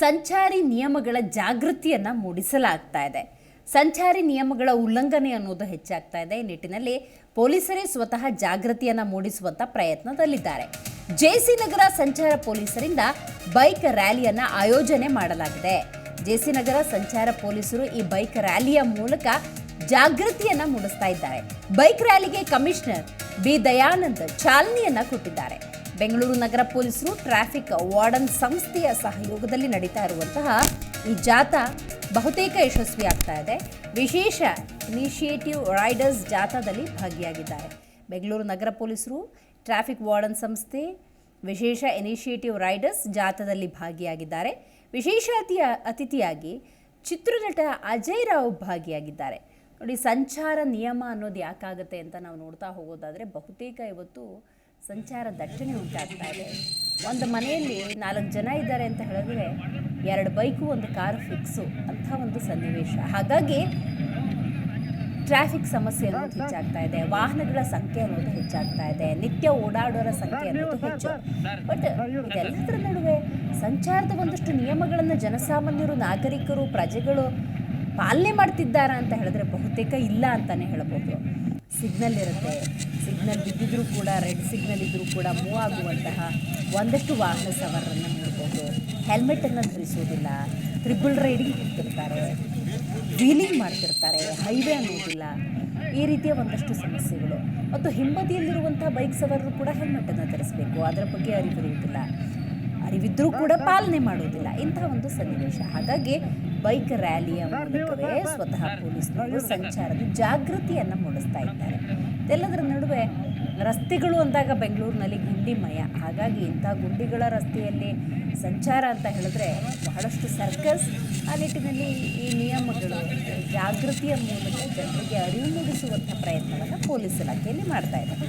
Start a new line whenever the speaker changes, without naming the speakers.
ಸಂಚಾರಿ ನಿಯಮಗಳ ಜಾಗೃತಿಯನ್ನು ಮೂಡಿಸಲಾಗ್ತಾ ಇದೆ. ಸಂಚಾರಿ ನಿಯಮಗಳ ಉಲ್ಲಂಘನೆ ಅನ್ನೋದು ಹೆಚ್ಚಾಗ್ತಾ ಇದೆ. ಈ ನಿಟ್ಟಿನಲ್ಲಿ ಪೊಲೀಸರೇ ಸ್ವತಃ ಜಾಗೃತಿಯನ್ನು ಮೂಡಿಸುವಂತ ಪ್ರಯತ್ನದಲ್ಲಿದ್ದಾರೆ. ಜೆಸಿ ನಗರ ಸಂಚಾರ ಪೊಲೀಸರಿಂದ ಬೈಕ್ ರ್ಯಾಲಿಯನ್ನು ಆಯೋಜನೆ ಮಾಡಲಾಗಿದೆ. ಜೆಸಿ ನಗರ ಸಂಚಾರ ಪೊಲೀಸರು ಈ ಬೈಕ್ ರ್ಯಾಲಿಯ ಮೂಲಕ ಜಾಗೃತಿಯನ್ನ ಮೂಡಿಸ್ತಾ ಇದ್ದಾರೆ. ಬೈಕ್ ರ್ಯಾಲಿಗೆ ಕಮಿಷನರ್ ಬಿ. ದಯಾನಂದ್ ಚಾಲನೆಯನ್ನ ಕೊಟ್ಟಿದ್ದಾರೆ. ಬೆಂಗಳೂರು ನಗರ ಪೊಲೀಸರು ಟ್ರಾಫಿಕ್ ವಾರ್ಡನ್ ಸಂಸ್ಥೆಯ ಸಹಯೋಗದಲ್ಲಿ ನಡೀತಾ ಇರುವಂತಹ ಈ ಜಾಥಾ ಬಹುತೇಕ ಯಶಸ್ವಿಯಾಗ್ತಾ ಇದೆ. ವಿಶೇಷ ಇನಿಷಿಯೇಟಿವ್ ರೈಡರ್ಸ್ ಜಾಥಾದಲ್ಲಿ ಭಾಗಿಯಾಗಿದ್ದಾರೆ. ಬೆಂಗಳೂರು ನಗರ ಪೊಲೀಸರು, ಟ್ರಾಫಿಕ್ ವಾರ್ಡನ್ ಸಂಸ್ಥೆ, ವಿಶೇಷ ಇನಿಷಿಯೇಟಿವ್ ರೈಡರ್ಸ್ ಜಾಥಾದಲ್ಲಿ ಭಾಗಿಯಾಗಿದ್ದಾರೆ. ವಿಶೇಷ ಅತಿಯ ಅತಿಥಿಯಾಗಿ ಚಿತ್ರನಟ ಅಜಯ್ ರಾವ್ ಭಾಗಿಯಾಗಿದ್ದಾರೆ. ನೋಡಿ, ಸಂಚಾರ ನಿಯಮ ಅನ್ನೋದು ಯಾಕಾಗುತ್ತೆ ಅಂತ ನಾವು ನೋಡ್ತಾ ಹೋಗೋದಾದರೆ ಬಹುತೇಕ ಇವತ್ತು ಸಂಚಾರ ದಟ್ಟಣೆ ಉಂಟಾಗ್ತಾ ಇದೆ. ಒಂದು ಮನೆಯಲ್ಲಿ ನಾಲ್ಕು ಜನ ಇದ್ದಾರೆ ಅಂತ ಹೇಳಿದ್ರೆ ಎರಡು ಬೈಕು, ಒಂದು ಕಾರು ಫಿಕ್ಸು ಅಂಥ ಒಂದು ಸನ್ನಿವೇಶ. ಹಾಗಾಗಿ ಟ್ರಾಫಿಕ್ ಸಮಸ್ಯೆ ಅನ್ನೋದು ಹೆಚ್ಚಾಗ್ತಾ ಇದೆ. ವಾಹನಗಳ ಸಂಖ್ಯೆ ಅನ್ನೋದು ಹೆಚ್ಚಾಗ್ತಾ ಇದೆ. ನಿತ್ಯ ಓಡಾಡೋರ ಸಂಖ್ಯೆ ಅನ್ನೋದು ಹೆಚ್ಚು. ಬಟ್ ಇದೆಲ್ಲದರ ನಡುವೆ ಸಂಚಾರದ ಒಂದಷ್ಟು ನಿಯಮಗಳನ್ನು ಜನಸಾಮಾನ್ಯರು, ನಾಗರಿಕರು, ಪ್ರಜೆಗಳು ಪಾಲನೆ ಮಾಡ್ತಿದ್ದಾರಾ ಅಂತ ಹೇಳಿದ್ರೆ ಬಹುತೇಕ ಇಲ್ಲ ಅಂತಾನೆ ಹೇಳಬಹುದು ಸಿಗ್ನಲ್ ಇರುತ್ತೆ. ಸಿಗ್ನಲ್ ಬಿದ್ದಿದ್ರೂ ಕೂಡ, ರೆಡ್ ಸಿಗ್ನಲ್ ಇದ್ದರೂ ಕೂಡ ಮೂವ್ ಆಗುವಂತಹ ಒಂದಷ್ಟು ವಾಹನ ಸವಾರರನ್ನು ನೋಡ್ಬೋದು. ಹೆಲ್ಮೆಟನ್ನು ಧರಿಸೋದಿಲ್ಲ. ತ್ರಿಬಲ್ ರೈಡಿಂಗ್ ಹೋಗ್ತಿರ್ತಾರೆ ವೀಲಿಂಗ್ ಮಾಡ್ತಿರ್ತಾರೆ. ಹೈವೇ ಅನ್ನೋದಿಲ್ಲ. ಈ ರೀತಿಯ ಒಂದಷ್ಟು ಸಮಸ್ಯೆಗಳು. ಮತ್ತು ಹಿಂಬದಿಯಲ್ಲಿರುವಂಥ ಬೈಕ್ ಸವಾರರು ಕೂಡ ಹೆಲ್ಮೆಟನ್ನು ಧರಿಸಬೇಕು. ಅದರ ಬಗ್ಗೆ ಅರಿವಿರುವುದಿಲ್ಲ. ಅರಿವಿದ್ರೂ ಕೂಡ ಪಾಲನೆ ಮಾಡುವುದಿಲ್ಲ ಇಂತಹ ಒಂದು ಸನ್ನಿವೇಶ. ಹಾಗಾಗಿ ಬೈಕ್ ರ್ಯಾಲಿಯ ಮೂಲಕವೇ ಸ್ವತಃ ಪೊಲೀಸರು ಸಂಚಾರದ ಜಾಗೃತಿಯನ್ನು ಮೂಡಿಸ್ತಾ ಇದ್ದಾರೆ. ಇದೆಲ್ಲದರ ನಡುವೆ ರಸ್ತೆಗಳು ಅಂದಾಗ ಬೆಂಗಳೂರಿನಲ್ಲಿ ಗುಂಡಿಮಯ. ಹಾಗಾಗಿ ಇಂಥ ಗುಂಡಿಗಳ ರಸ್ತೆಯಲ್ಲಿ ಸಂಚಾರ ಅಂತ ಹೇಳಿದ್ರೆ ಬಹಳಷ್ಟು ಸರ್ಕಸ್ ಆ ನಿಟ್ಟಿನಲ್ಲಿ ಈ ನಿಯಮಗಳು, ಜಾಗೃತಿಯ ಮೂಲಕ ಜನರಿಗೆ ಅರಿವು ಮೂಡಿಸುವಂಥ ಪ್ರಯತ್ನವನ್ನು ಪೊಲೀಸ್ ಇಲಾಖೆಯಲ್ಲಿ ಮಾಡ್ತಾ ಇದ್ದಾರೆ.